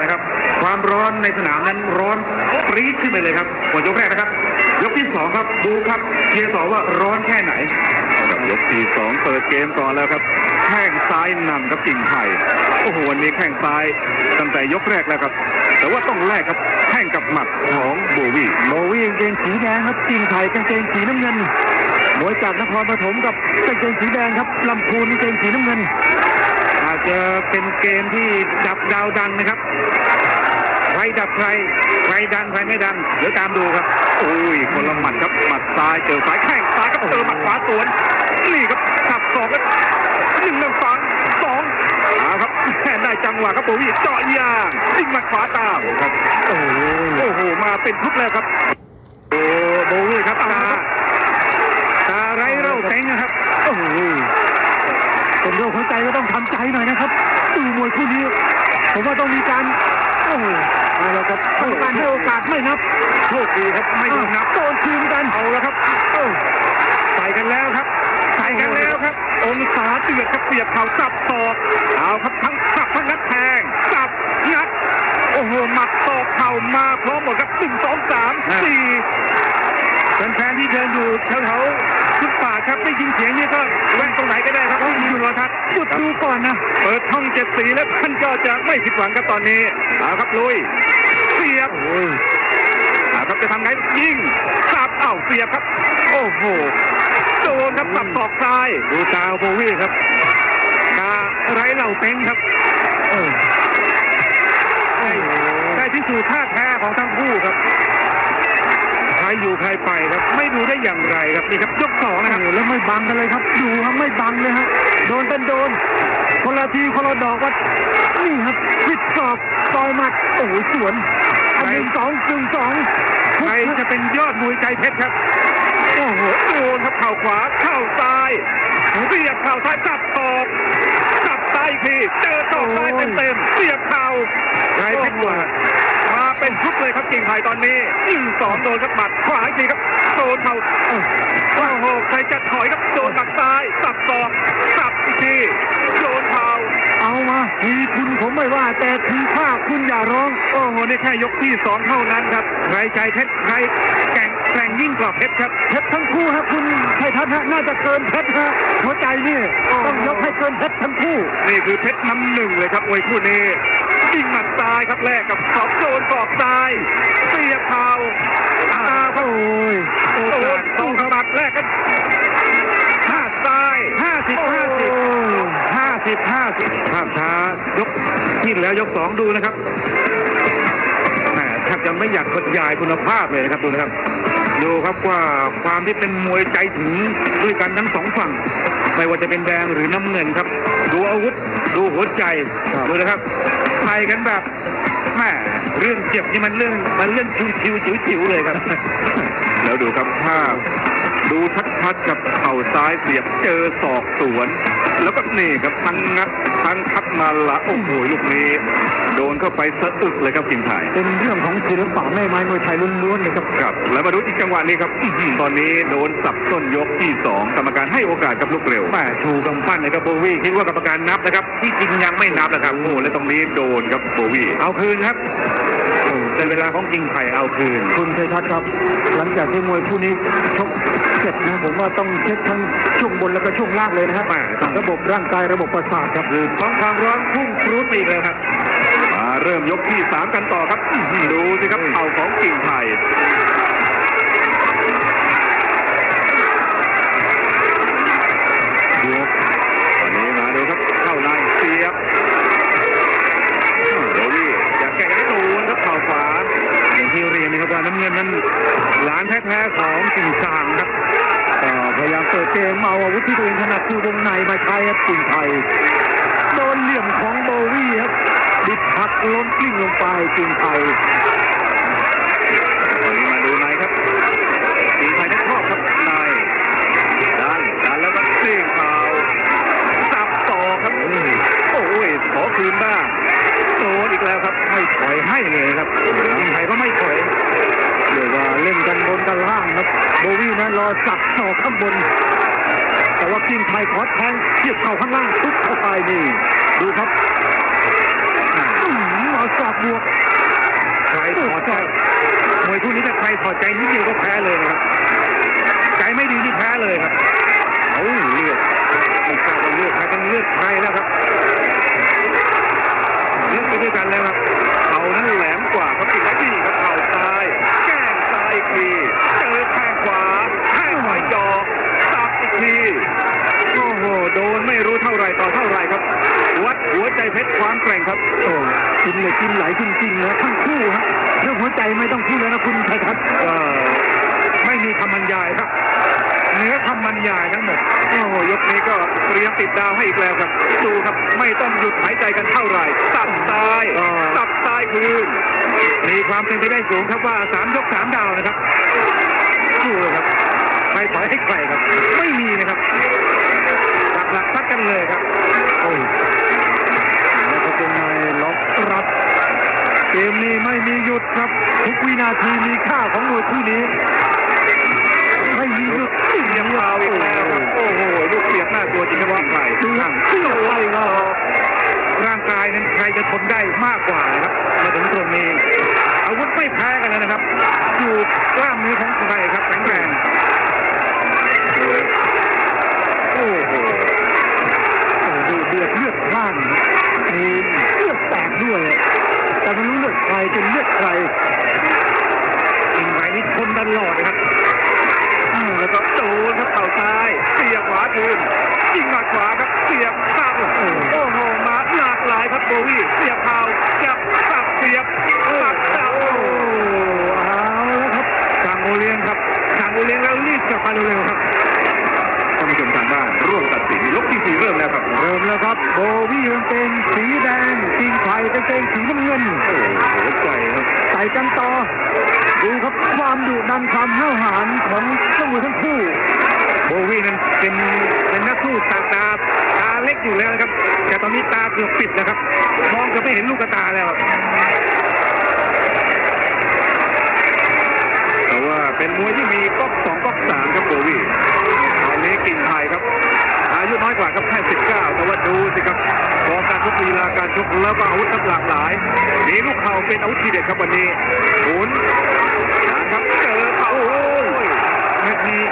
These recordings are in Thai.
นะครับความร้อนในสนามนั้นร้อนปรี๊ดขึ้นไปเลยครับหมดยกแรกนะครับ ยกที่สองครับดูครับเชียร์ต่อว่าร้อนแค่ไหนกับยกที่สองเปิดเกมก่อนแล้วครับแข้งซ้ายนำครับกิ่งไผ่โอ้โหวันนี้แข้งซ้ายตั้งแต่ยกแรกแล้วครับ แต่ว่าต้องแลกครับแข้งกับหมัดของโบวี่โบวี่กางเกงสีแดงครับกิ่งไผ่กางเกงสีน้ำเงินมวยจากนครปฐมกับกางเกงสีแดงครับลำพูนกางเกงสีน้ำเงิน อาจจะเป็นเกมที่ดับดาวดันนะครับใครดับใครใครดันใครไม่ดันเดี๋ยวตามดูครับโอ้ยคนละหมัดครับหมัดซ้ายเจอซ้ายแข้งซ้ายครับเจอหมัดขวาสวนนี่ครับขับสองครับหนึ่งหนึ่งฝังสองเอาครับแค่ได้จังหวะครับโบวี่เจาะยางยิงหมัดขวาตามครับโอ้โหโอ้โหมาเป็นชุดแล้วครับ โอ้โบวี่ครับตาตาไรเร่าเต็งนะครับ โอ้โหเป็นโรคหัว ใจก็ต้องทำใจหน่อยนะครับดูมวยคู่นี้ ผมว่าต้องมีการโอ้โหเอาละครับต้องการให้โอกาสไม่นับโชคดีครับไม่โดนนับโดนคืนกันเอาแล้วครับเอ้าใส่กันแล้วครับใส่กันแล้วครับ องศาเดือดครับเสียบเข่าสับศอกเอาครับทั้งสับทั้งงัดแทงสับงัดโอ้โหหมัดศอกเข่ามาพร้อมหมดครับหนึ่งสองสามสี่แฟนๆที่เดินอยู่แถวๆ ทุกป่าครับได้ยินเสียงนี้ก็แวะตรงไหนก็ได้ครับเพราะอยู่รอทัศน์หยุดดูก่อนนะ เปิดช่องเจ็ดสีแล้วท่านก็จะไม่ผิดหวังครับตอนนี้เอาครับลุยเสียบโอ้ยเอาครับจะทำไงยิงสับเอ้าเสียบครับ โอ้โหโดนครับสับศอกซ้ายดูตาโบวี่ครับตาไรเหล่าเต็งครับโอ้ยได้ได้พิสูจน์ท่าแท้ของทั้งคู่ครับใคร อยู่ใครไปครับ ไม่ดูได้อย่างไรครับนี่ครับยกสองนะครับโอ้โหแล้วไม่บังกันเลยครับดูครับไม่บังเลยฮะโดนเป็นโดน คนละทีคนละดอกวัดนี่ครับปิดศอกต่อยหมัดโอ้โหสวนอันหนึ่งสองหนึ่งสองใครจะเป็นยอดมวยใจเพชรครับโอ้โหโดนครับเข่าขวาเข่าซ้ายเสียบเข่าซ้ายจับตอกจับซ้ายอีกทีเจอตอกซ้ายเต็มๆเสียบเข่าใจเพชรกว่ามา เป็นชุดเลยครับกิ่งไผ่ตอนนี้ยิงสองโดนครับหมัดขวาอีกทีครับโดนเข่าโอ้โหใครจะถอยครับโดนหมัดซ้ายสับศอกสับอีกทีโดนเข่าเอามาทีคุณผมไม่ว่า แต่ทีข้าคุณอย่าร้อง โอ้โหนี่แค่ยกที่สองเท่านั้นครับใครใจเพชรใครแกร่งแกร่งยิ่งกว่าเพชรครับเพชรทั้งคู่ครับคุณไทยทัศน์ฮะน่าจะเกินเพชรฮะหัวใจนี่ต้องยกให้เกินเพชรทั้งคู่ นี่คือเพชรน้ำหนึ่งเลยครับมวยคู่นี้ ยิงหมัดซ้ายครับแลกกับสอบโดนศอกซ้ายเสียบเข่าอ้าวครับโอ้ยโอ้โหสองหมัดแลกกันห้าซ้ายห้าสิบห้าสิบห้าสิบห้าสิบภาพช้ายกที่แล้วยกสองดูนะครับแหมแทบจะไม่อยากบรรยายคุณภาพเลยนะครับดูนะครับดูครับว่าความที่เป็นมวยใจถึงด้วยกันทั้งสองฝั่ง ไม่ว่าจะเป็นแดงหรือน้ำเงินครับ ดูอาวุธดูหัวใจดูนะครับ ไทยกันแบบแม่เรื่องเจ็บนี่มันเรื่องมันเรื่องชิวๆจิ๋วๆเลยครับ แล้วดูครับภาพดูชัดๆกับเข่าซ้ายเสียบเจอศอกสวน แล้วก็นี่ครับทั้งงัดทั้งทับมาละโอ้โหลูกนี้ โดนเข้าไปสะอึกเลยครับกิ่งไผ่เป็นเรื่องของศิลปะแม่ไม้มวยไทยล้วนๆเลยครับ ครับ แล้วมาดูอีกจังหวะนี้ครับอื้อหือตอนนี้โดนสับต้นยกที่สองกรรมการให้โอกาสกับลูกเร็วแหมชูกำปั้นนะครับโบวี่คิดว่ากรรมการนับนะครับ ที่จริงยังไม่นับนะครับโอ้โหแล้วตรงนี้โดนครับโบวี่เอาคืนครับ เป็นเวลาของกิ่งไผ่เอาคืน คุณชัยทัศน์ครับ หลังจากที่มวยคู่นี้ชกเสร็จนะผมว่าต้องเช็คทั้งช่วงบนแล้วก็ช่วงล่างเลยนะครับแหม่ต้องระบบร่างกายระบบประสาทครับคือท้องความร้อนพุ่งปรุดไปอีกแล้วครับมาเริ่มยกที่สามกันต่อครับอื้อหือดูสิครับเข่าของกิ่งไผ่ เกมเอาอาวุธที่ตัวเองถนัดคือวงในมาใช้ครับกิ่งไผ่โดนเหลี่ยมของโบวี่ครับบิดหักล้มกลิ้งลงไปกิ่งไผ่ตอนนี้มาดูในครับกิ่งไผ่นั้นชอบครับในดันดันแล้วก็เสี่ยงเข่าสับต่อครับโอ้ยขอคืนบ้างโดนอีกแล้วครับไม่ถอยให้เลยครับกิ่งไผ่ก็ไม่ถอยเรียกว่าเล่นกันบนกันล่างครับโบวี่นั้นรอสับศอกข้างบน แต่ว่ากิ่งไผ่ขอแทงเทียบเข่าข้างล่างปุ๊บเข้าไปนี่ ดูครับอื้อหือเอาสับบวกใครถอดใจมวยคู่นี้ถ้าใครถอดใจนิดเดียวก็แพ้เลยนะครับ ใจไม่ดีนี่แพ้เลยครับโอ้เลือดไม่ทราบว่าเลือดใครเป็นเลือดใครแล้วครับเลือดไปด้วยกันแล้วครับ เขานั้นแหลมกว่าครับติดไว้ที่ครับเข่าซ้าย แก้งซ้ายอีกทีเจอแข้งขวาแข้งขวาจอตักอีกทีโอ้โหโดนไม่รู้เท่าไรต่อเท่าไรครับ วัดหัวใจเพชร ความแกร่งครับโอ้กินเลยกินไหลจริงๆนะทั้งคู่ฮะเรื่องหัวใจไม่ต้องพูดแล้วนะคุณชัยทัศน์เอ่อไม่มีคำบรรยายครับเหนือคำบรรยายทั้งหมดโอ้โหยกนี้ก็เตรียมติดดาวให้อีกแล้วครับดูครับไม่ต้องหยุดหายใจกันเท่าไหร่ตัดซ้ายตัดซ้ายคืนมีความเป็นไปได้สูงครับว่าสามยกสามดาวนะครับดูเลยครับใครถอยให้ใครครับ ไม่มีนะครับ เกมนี้ไม่มีหยุดครับ ทุกวินาทีมีค่าของมวยคู่นี้ ไม่มีหยุดเสียงเบาอีกแล้วครับโอ้โหลูกเสียงน่ากลัวจริงครับว่าใครดูหลังเสียบไปก็ร่างกายนั้นใครจะทนได้มากกว่านะครับมาถึงตรงนี้ อาวุธไม่แพ้กันเลยนะครับ อยู่กล้ามเนื้อของใครครับแข็งแรงโอ้โห โอ้ดูเดือดเลือดพล่านมีเลือดแตกด้วย แต่ไม่ รู้เลือดใครเป็นเลือดใครจริงไปนี่ทนตลอดนะครับอ้าวแล้วก็โดนครับเข่าซ้ายเสียบขวาคืนยิงหมัดขวาครับเสียบซ้ำโอ้โหโอ้โหมาหลากหลายครับโบวี่เสียบเข่าจับสับเสียบสับจับโอ้โหเอาแล้วครับสั่งโอเลี้ยงครับสั่งโอเลี้ยงแล้วรีบกลับมาเร็วๆครับท่านผู้ชมทางบ้านร่วมตัดสินยกที่สี่เริ่มแล้วครับเริ่มแล้วครับ โบวี่กางเกงสีแดงจิงไผ่กางเกงสีน้ำเงิน กันต่อ ดูครับความดุดันความห้าวหาญของเจ้ามวยทั้งคู่ โบวี่นั้นเป็นเป็นนักสู้ตาตาตาเล็กอยู่แล้วนะครับ แต่ตอนนี้ตาเกือบปิดนะครับ มองจะไม่เห็นลูกตาแล้วครับแต่ว่าเป็นมวยที่มีก๊อกสองก๊อกสามครับโบวี่ นี้กิ่งไผ่ครับ อายุน้อยกว่าครับแค่สิบเก้าแต่ว่าดูสิครับฟอร์มการชกลีลาการชกแล้วก็อาวุธทั้งหลากหลาย มีลูกเข่าเป็นอาวุธทีเด็ดครับวันนี้หมุนนะครับเจอย เม็ดนี้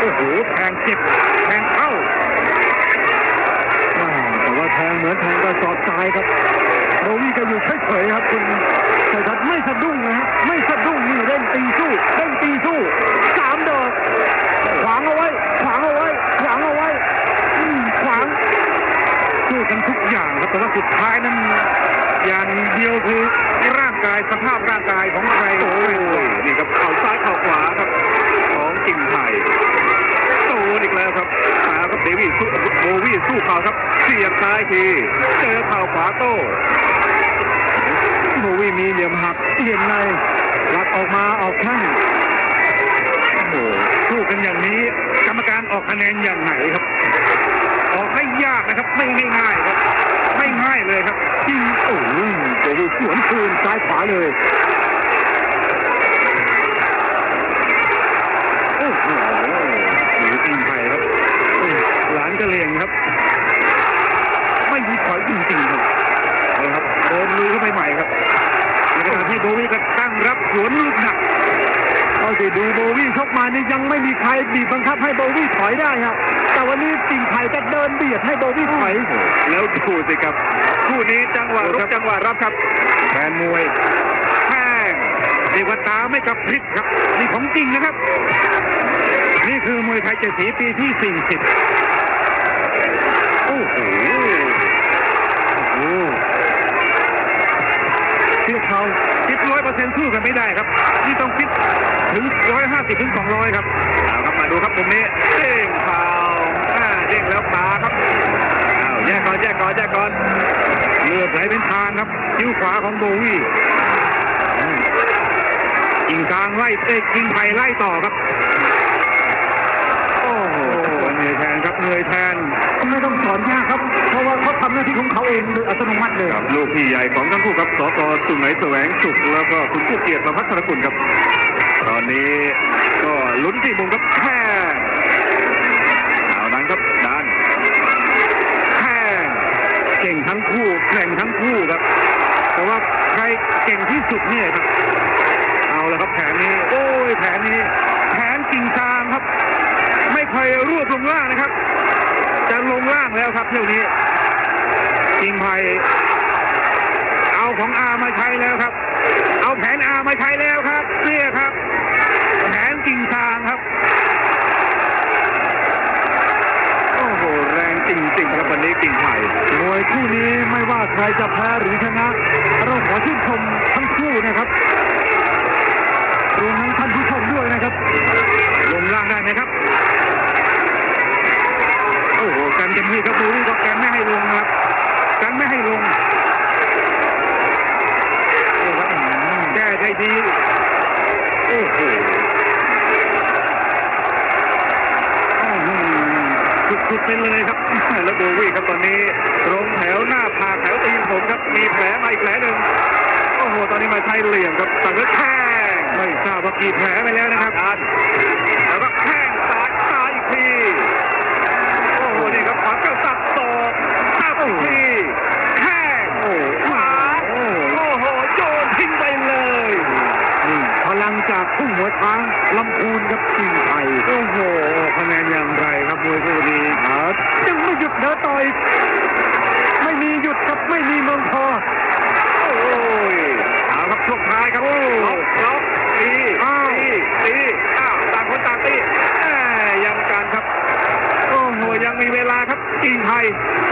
โอ้โหแทงเจ็บแทงเข้า อ่าแต่ว่าแทงเหมือนแทงกระสอบทรายครับโบวี่ก็อยู่เฉยๆครับคุณชัยทัศน์ไม่สะดุ้งนะฮะไม่สะดุ้งนี่เร่งตีสู้เร่งตีสู้สามดอกขวางเอาไว้ ขวางเอาไว้ ขวางเอาไว้อืมขวาง สู้กันทุกอย่างครับแต่ว่า สุดท้ายนั้น อย่างเดียวคือร่างกายสภาพร่างกายของใครโอ้ยนี่ครับเข่าซ้ายเข่าขวาครับ ของกิ่งไผ่โดนอีกแล้วครับมาครับเดวี่สู้โบวี่สู้เข่าครับเสียบซ้ายทีเจอเข่าขวาโต้โบวี่มีเหลี่ยมหักเหลี่ยมในรัดออกมาออกข้างโอ้โหสู้กันอย่างนี้ กรรมการออกคะแนนอย่างไหนครับ ออกให้ยากนะครับ ไม่ง่าย เลยครับจิงโอ้ยโบวีสวนคืนซ้ายขวาเลยโอ้โหหนีอิงไผ่ครับหลานกระเลงครับ ไม่มีถอยจริงๆครับเละครับเดินลุยเข้าไปใหม่ครับในขณะที่โบวี่ก็ตั้งรับสวนลูก สิดูโบวี่ชกมานี่ยังไม่มีใครบีบบังคับให้โบวี่ถอยได้ครับ แต่วันนี้จิงไผ่จะเดินเบียดให้โบวี่ถอยแล้วดูสิครับคู่นี้จังหวะรุกจังหวะรับครับแฟนมวยแข้งเรียกว่าตาไม่กระพริบครับนี่ของจริงนะครับ นี่คือมวยไทยเจ็ดสีปีที่ 40 โอ้โหโอ้เที่ยวเขา ฟิตร้อยเปอร์เซ็นต์สู้กันไม่ได้ครับ นี่ต้องฟิตถึงร้อยห้าสิบถึงสองร้อยครับเอาครับมาดูครับตรงนี้เด้งเข่าอ่าเด้งแล้วปาครับอ้าวแยกก่อนแยกก่อนแยกก่อนเลือดไหลเป็นทางครับคิ้วขวาของโบวี่ยิงกลางไล่เตะยิงไผ่ไล่ต่อครับโอ้โหเหนื่อยแทนครับเหนื่อยแทนไม่ต้องสอนยากครับ เพราะว่าเขา หน้าที่ของเขาเองโดยอัตโนมัติเลยครับลูกพี่ใหญ่ของทั้งคู่ครับสกสุไหนแสวงสุขแล้วก็คุณผู้เกียรติประพัฒนกุลครับ ตอนนี้ก็ลุ้นที่มุมครับแค่เอานั้นครับดันแข้งเก่งทั้งคู่แกร่งทั้งคู่ครับ แต่ว่าใครเก่งที่สุดเนี่ยครับ เอาละครับแผนนี้ โอ้ยแผนนี้ แผนกิ่งซางครับ ไม่เคยรวบลงล่างนะครับ จะลงล่างแล้วครับเที่ยวนี้ กิ่งไผ่เอาของอามาใช้แล้วครับ เอาแผนอามาใช้แล้วครับเนี่ยครับ แผนกิ่งซางครับ โอ้โหแรงจริงๆครับวันนี้กิ่งไผ่มวยคู่นี้ไม่ว่าใครจะแพ้หรือชนะเราขอชื่นชมทั้งคู่นะครับรวมทั้งท่านผู้ชมด้วยนะครับ ลงล่างได้ไหมครับ โอ้โห กันเต็มที่ครับดูนี่ก็กันไม่ให้ลงนะครับ กันไม่ให้ลงโอ้ครับแก้ได้ดี โอ้โหอื้อหื อสุดๆไปเลยครับ แล้วโบวี่ครับตอนนี้ตรงแถวหน้าผากแถวตีนผมครับ มีแผลมาอีกแผลหนึ่งโอ้โห ตอนนี้มาใช้เหลี่ยมครับสั่งแล้วแข้งไม่ทราบว่ากี่แผลไปแล้วนะครับดันแล้วก็แข้งซ้ายซ้ายอีกทีโอ้โหนี่ครับขวาก็สับศอกสับอีกทีแข้งโอ้ขวาโอ้โหโยนทิ้งไปเลยนี่พลังจากพุ่งหัวช้างลำพูนครับกิ่งไผ่โอ้โห อย ไม่มีหยุดครับไม่มีเมืองพอ โอ้ยเอาครับช่วงท้ายครับล็อกล็อกตีอ้าวตีตีอ้าวต่างคนต่างตีแหมยังกันครับ โอ้โหยังมีเวลาครับกิ่งไผ่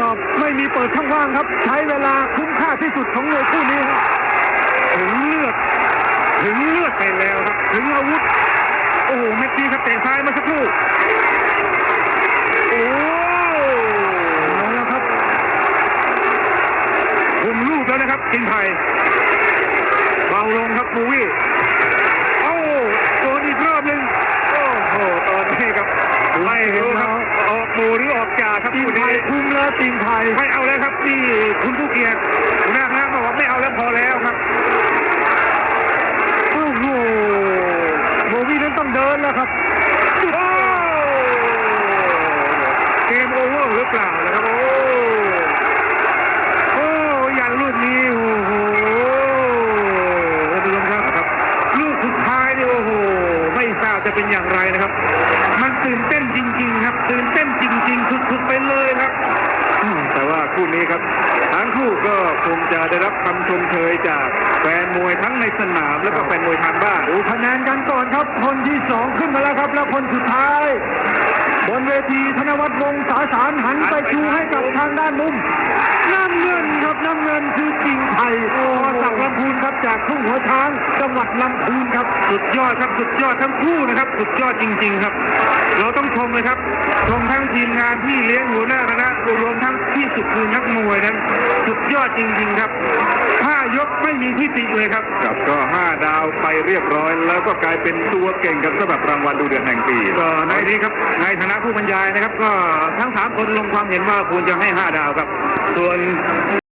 ตอบไม่มีเปิดช่องว่างครับ ใช้เวลาคุ้มค่าที่สุดของมวยคู่นี้ครับถึงเลือดถึงเลือดไปแล้วครับ ถึงอาวุธ โอ้โหเม็ดนี้ครับเตะซ้ายเมาสักครู่โอ้ เอาละครับ คุมลู กแล้วนะครับกิงไผ่เบาลงครับบูวี่โอ้โดนอีกรอบหนึ่งโอ้โหตอนนี้ครับไม่รู้ครับออกหมูหรือออกจ่าครับกิ่งคู่ไผ่นี้คุมแล้วกิ่งไผ่ไม่เอาแล้วครับนี่คุณผู้เกียรติหัวหน้าคณะบอกว่าไม่เอาแล้วพอแล้วครับโอ้โหโบวี่นั้นต้องเดินแล้วครับโอ้เกมโอเวอร์หรือเปล่านะครับ โอ้ โอ้อย่างลูกนี้ โอ้โหท่านผู้ชมครับครับ ลูกสุดท้ายนี่โอ้โห ไม่ทราบจะ เป็นอย่างไรนะครับ มันตื่นเต้นจริง ๆ ครับตื่นเต้นจริง ๆ สุดๆไปเลยครับ แต่ว่าคู่นี้ครับทั้งคู่ก็คงจะได้รับคำชมเชยจากแฟนมวยทั้งในสนามแล้วก็แฟนมวยทางบ้านดูคะแนนกันก่อนครับคนที่สองขึ้นมาแล้วครับ แล้วคนสุดท้าย บนเวทีธนวัฒน์วงศาสารหันไปชูให้กับทางด้านมุม น้ำเงินครับน้ำเงินคือกิ่งไผ่โอ้สักลำพูนครับจากทุ่งหัวช้างจังหวัดลำพูนครับสุดยอดครับสุดยอดทั้งคู่นะครับ สุดยอดจริง ๆครับ เราต้องชมเลยครับชมทั้งทีมงานที่เลี้ยงหัวหน้าคณะรวมทั้งที่สุดคือนักมวยนั้นสุดยอดจริง ๆครับห้ายกไม่มีที่ติเลยครับครับก็5ดาวไปเรียบร้อย แล้วก็กลายเป็นตัวเก่งครับสำหรับรางวัลดูเดือดแห่งปีก็ในนี้ครับในฐานะผู้บรรยายนะครับ ก็ทั้งสามคนลงความเห็นว่าควรจะให้ห้าดาวครับส่วน